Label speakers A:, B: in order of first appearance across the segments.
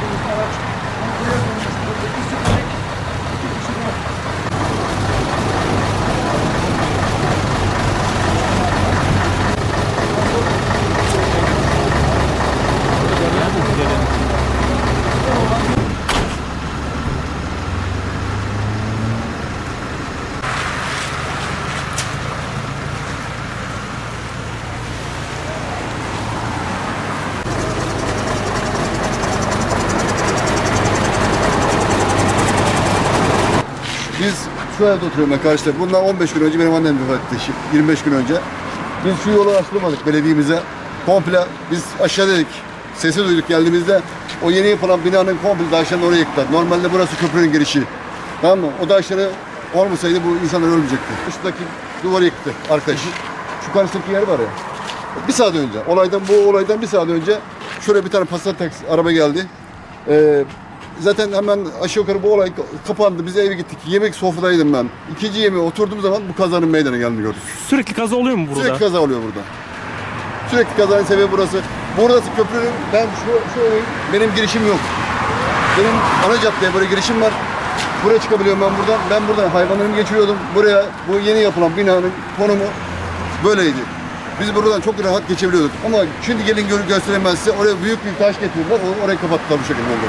A: Thank you. Biz şu evde oturuyorum ben karşıda. Bundan 15 gün önce benim annem vefat etti. şi- 25 gün önce. Biz şu yolu açtırmadık belediyemize. Komple biz aşağıdaydık. Sesi duyduk geldiğimizde o yeni yapılan binanın komple taşlarını oraya yıktılar. Normalde burası köprünün girişi. Tamam mı? O taşları olmasaydı bu insanlar ölmeyecekti. Üstteki duvarı yıktı arkadaş. Şu karşıdaki yer var ya. Bir saat önce, olaydan bu olaydan bir saat önce şöyle bir tane Passat taksi araba geldi. Ee, zaten hemen aşağı yukarı bu olay kapandı. Biz eve gittik. Yemek sofradaydım ben. İkinci yemeğe oturduğum zaman bu kazanın meydana geldiğini gördük.
B: Sürekli kaza oluyor mu burada?
A: Sürekli kaza oluyor burada. Sürekli kazanın sebebi burası. Burası köprünün, ben şu, şu benim girişim yok. Benim ana caddeye böyle girişim var. Buraya çıkabiliyorum ben buradan. Ben buradan hayvanlarımı geçiriyordum. Buraya bu yeni yapılan binanın konumu böyleydi. Biz buradan çok rahat geçebiliyorduk. Ama şimdi gelin gösteremezse oraya büyük bir taş getirdiler. Orayı kapattılar bu şekilde oldu.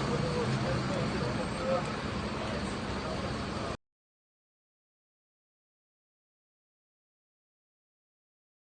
C: good.